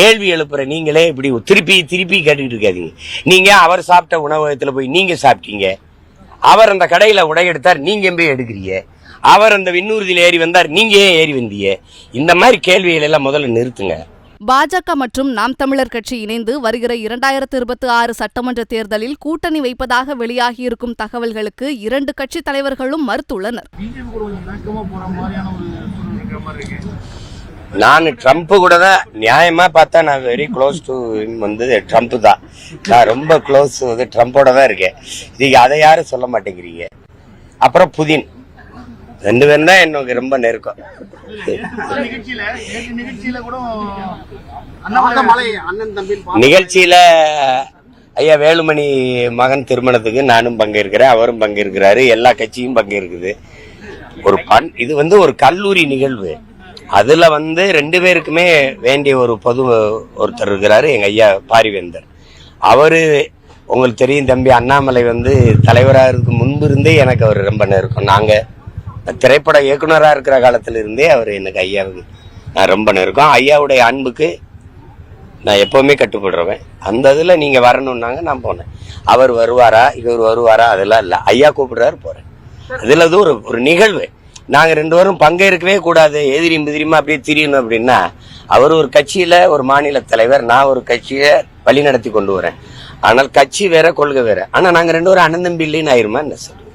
கேள்வி எழுப்புற நீங்களே இப்படி திருப்பி திருப்பி கேட்டுக்கிட்டு இருக்காதீங்க. நீங்க அவர் சாப்பிட்ட உணவகத்துல போய் நீங்க சாப்பிட்டீங்க. அவர் அந்த கடையில உடை எடுத்தார் நீங்க போய் எடுக்கிறீங்க? அவர் அந்த விண்ணூர்தியில் ஏறி வந்தார் நீங்க ஏன் ஏறி வந்தீங்க? இந்த மாதிரி கேள்விகள் எல்லாம் முதல்ல நிறுத்துங்க. பாஜக மற்றும் நாம் தமிழர் கட்சி இணைந்து வருகிற இரண்டாயிரத்து இருபத்தி ஆறு சட்டமன்ற தேர்தலில் கூட்டணி வைப்பதாக வெளியாகியிருக்கும் தகவல்களுக்கு இரண்டு கட்சி தலைவர்களும் மறுத்துள்ளனர். நான் ட்ரம்ப் கூட தான் நியாயமா பார்த்தா நான் வெரி க்ளோஸ் டு வந்து ட்ரம்ப் தான். நான் ரொம்ப க்ளோஸ் வந்து ட்ரம்ப்போட தான் இருக்கேன். நீங்க அதை யாரும் சொல்ல மாட்டேங்கிறீங்க. அப்புறம் புதின். ரெண்டு பேரும் தான் எனக்கு ரொம்ப நெருக்கம். நிகழ்ச்சியில ஐயா வேலுமணி மகன் திருமணத்துக்கு நானும் பங்கேற்கிறேன் அவரும் பங்கேற்கிறாரு எல்லா கட்சியும் பங்கேற்குது. ஒரு பண் இது வந்து ஒரு கல்லூரி நிகழ்வு. அதுல வந்து ரெண்டு பேருக்குமே வேண்டிய ஒரு பொது ஒருத்தர் இருக்கிறாரு எங்க ஐயா பாரிவேந்தர். அவரு உங்களுக்கு தெரியும் தம்பி அண்ணாமலை வந்து தலைவராக தலைவராகிறதுக்கு முன்பு இருந்தே எனக்கு அவர் ரொம்ப நெருக்கம். நாங்கள் திரைப்பட இயக்குனராக இருக்கிற காலத்தில் இருந்தே அவர் எனக்கு ஐயாவுக்கு நான் ரொம்ப நெருக்கம். ஐயாவுடைய அன்புக்கு நான் எப்போவுமே கட்டுப்படுறவன். அந்த இதில் நீங்கள் வரணுன்னாங்க நான் போனேன். அவர் வருவாரா இவர் வருவாரா அதெல்லாம் இல்லை. ஐயா கூப்பிடுறாரு போகிறேன் அதில் அது ஒரு ஒரு நிகழ்வு. நாங்க ரெண்டு பேரும் பங்கேற்கவே கூடாது. எதிரியும் எதிரியுமா அப்படியே திரியணும் அப்படின்னா அவர் ஒரு கட்சியில ஒரு மாநில தலைவர் நான் ஒரு கட்சியை வழி நடத்தி கொண்டு வரேன். ஆனால் கட்சி வேற கொள்கை வேற. ஆனா நாங்க ரெண்டு பேரும் அண்ணன் தம்பி இல்லைன்னு ஆயிருமா? என்ன சொல்லுங்க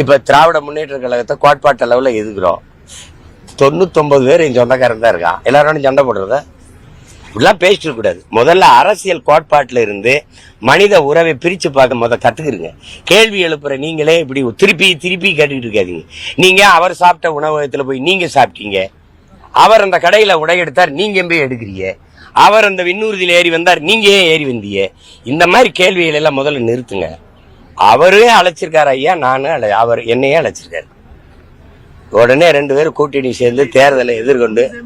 இப்ப திராவிட முன்னேற்ற கழகத்தை கோட்பாட்டு அளவுல எதுக்குறோம் தொண்ணூத்தொம்பது பேர் என் சொந்தக்காரன் தான் இருக்கான். எல்லாரும் சண்டை போடுறத? இப்படிலாம் பேசிட்டு கூடாது. முதல்ல அரசியல் கோட்பாட்டுல இருந்து மனித உறவை பிரிச்சு பார்க்க முத கத்துக்கிறீங்க கேள்வி எழுப்புற நீங்களே இப்படி திருப்பி திருப்பி கேட்டுக்கிட்டு இருக்காதீங்க. நீங்க அவர் சாப்பிட்ட உணவகத்துல போய் நீங்க சாப்பிட்டீங்க. அவர் அந்த கடையில உடை எடுத்தார் நீங்க போய் எடுக்கிறீங்க? அவர் அந்த விண்ணூர்தியில் ஏறி வந்தார் நீங்க ஏன் ஏறி வந்தீங்க? இந்த மாதிரி கேள்விகள் எல்லாம் முதல்ல நிறுத்துங்க. அவரே அழைச்சிருக்காரு ஐயா நானும் அழை- அவர் என்னையே அழைச்சிருக்காரு. உடனே ரெண்டு பேரும் கூட்டணி சேர்ந்து தேர்தலை எதிர்கொண்டு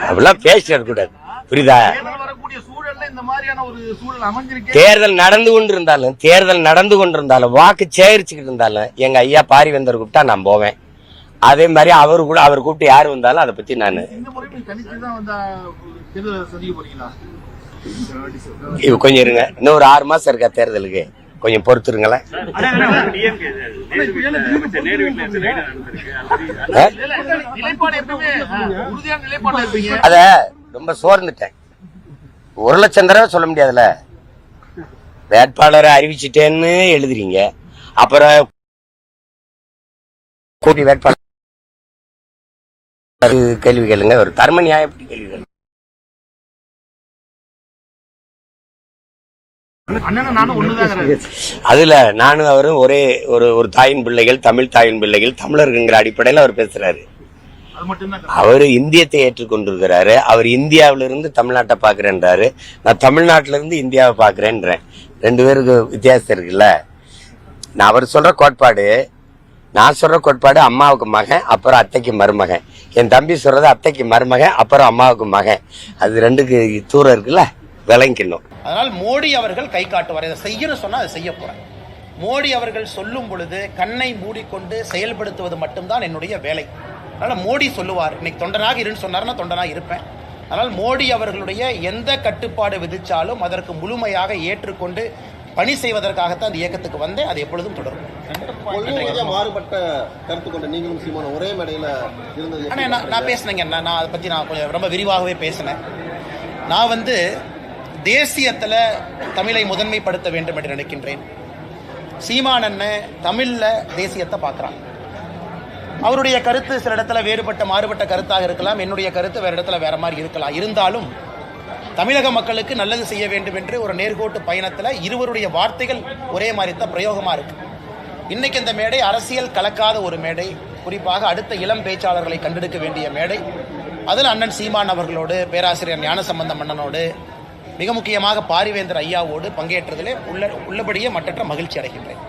அப்படிலாம் பேசிட கூடாது புரியுதா? தேர்தல் வரக்கூடிய சூழல்ல இந்த மாதிரியான ஒரு சூழல் அமைஞ்சிருக்கே. தேர்தல் நடந்து கொண்டு இருந்தாலும் தேர்தல் நடந்து கொண்டு இருந்தாலும் வாக்கு சேகரிச்சுக்கிட்டு இருந்தாலும் எங்க ஐயா பாரிவேந்தர் கூப்பிட்டா நான் போவேன். அதே மாதிரி அவர் கூட அவர் கூப்பிட்டு யார் வந்தாலும் அதை பத்தி நான் கொஞ்சம் இருங்க. இன்னும் ஒரு ஆறு மாசம் இருக்கா தேர்தலுக்கு? கொஞ்சம் பொறுத்துருங்களேன். அத ரொம்ப சோர்ந்துட்டேன். ஒரு லட்சம் தடவை சொல்ல முடியாதுல்ல. வேட்பாளரை அறிவிச்சிட்டேன்னு எழுதுறீங்க. அப்புறம் கூட்டி வேட்பாளர் கேள்வி கேளுங்க. ஒரு தர்ம நியாயம் எப்படி கேள்வி கேளுங்க. அதுல நானும் அவரும் ஒரே ஒரு ஒரு தாயின் பிள்ளைகள் தமிழ் தாயின் பிள்ளைகள் தமிழருங்கிற அடிப்படையில் அவர் பேசுறாரு. அவர் இந்தியத்தை ஏற்றுக்கொண்டிருக்கிறாரு. அவர் இந்தியாவில இருந்து தமிழ்நாட்டை பாக்குறேன்றாரு நான் தமிழ்நாட்டில இருந்து இந்தியாவை பாக்குறேன்றேன் ரெண்டு பேருக்கு வித்தியாசம் இருக்குல்ல? நான் அவர் சொல்ற கோட்பாடு நான் சொல்ற கோட்பாடு அம்மாவுக்கு மகன் அப்புறம் அத்தைக்கு மருமகன். என் தம்பி சொல்றது அத்தைக்கு மருமகன் அப்புறம் அம்மாவுக்கு மகன். அது ரெண்டுக்கு தூரம் இருக்குல்ல? விளங்கிக்கணும். அதனால் மோடி அவர்கள் கை காட்டுவார். இதை செய்யணும் சொன்னா அதை செய்ய போறேன் மோடி அவர்கள் சொல்லும் பொழுது கண்ணை மூடிக்கொண்டு செயல்படுத்துவது மட்டும்தான் என்னுடைய வேலை. அதனால மோடி சொல்லுவார் இன்னைக்கு தொண்டனாக இருன்னு சொன்னார்னா தொண்டனாக இருப்பேன். அதனால் மோடி அவர்களுடைய எந்த கட்டுப்பாடு விதிச்சாலும் அதற்கு முழுமையாக ஏற்றுக்கொண்டு பணி செய்வதற்காகத்தான் அந்த இயக்கத்துக்கு வந்தேன். அது எப்பொழுதும் தொடரும். மாறுபட்ட கருத்து கொண்ட நீங்களும் சீமான ஒரே மேடையில இருந்தது ஆனால் நான் நான் பேசினேங்க நான் நான் அதை பற்றி நான் கொஞ்சம் ரொம்ப விரிவாகவே பேசினேன். நான் வந்து தேசியத்தில் தமிழை முதன்மைப்படுத்த வேண்டும் என்று நினைக்கின்றேன். சீமான் அண்ணன் தமிழில் தேசியத்தை பார்க்குறான். அவருடைய கருத்து சில இடத்துல வேறுபட்ட மாறுபட்ட கருத்தாக இருக்கலாம். என்னுடைய கருத்து வேறு இடத்துல வேற மாதிரி இருக்கலாம். இருந்தாலும் தமிழக மக்களுக்கு நல்லது செய்ய வேண்டும் என்று ஒரு நேர்கோட்டு பயணத்தில் இருவருடைய வார்த்தைகள் ஒரே மாதிரி தான் பிரயோகமாக இருக்கு. இன்னைக்கு இந்த மேடை அரசியல் கலக்காத ஒரு மேடை. குறிப்பாக அடுத்த இளம் பேச்சாளர்களை கண்டெடுக்க வேண்டிய மேடை. அதில் அண்ணன் சீமான் அவர்களோடு பேராசிரியர் ஞானசம்பந்தம் அண்ணனோடு மிக முக்கியமாக பாரிவேந்தர் ஐயாவோடு பங்கேற்றதிலே உள்ள உள்ளபடியே மற்றற்ற மகிழ்ச்சி அடைகின்றேன்.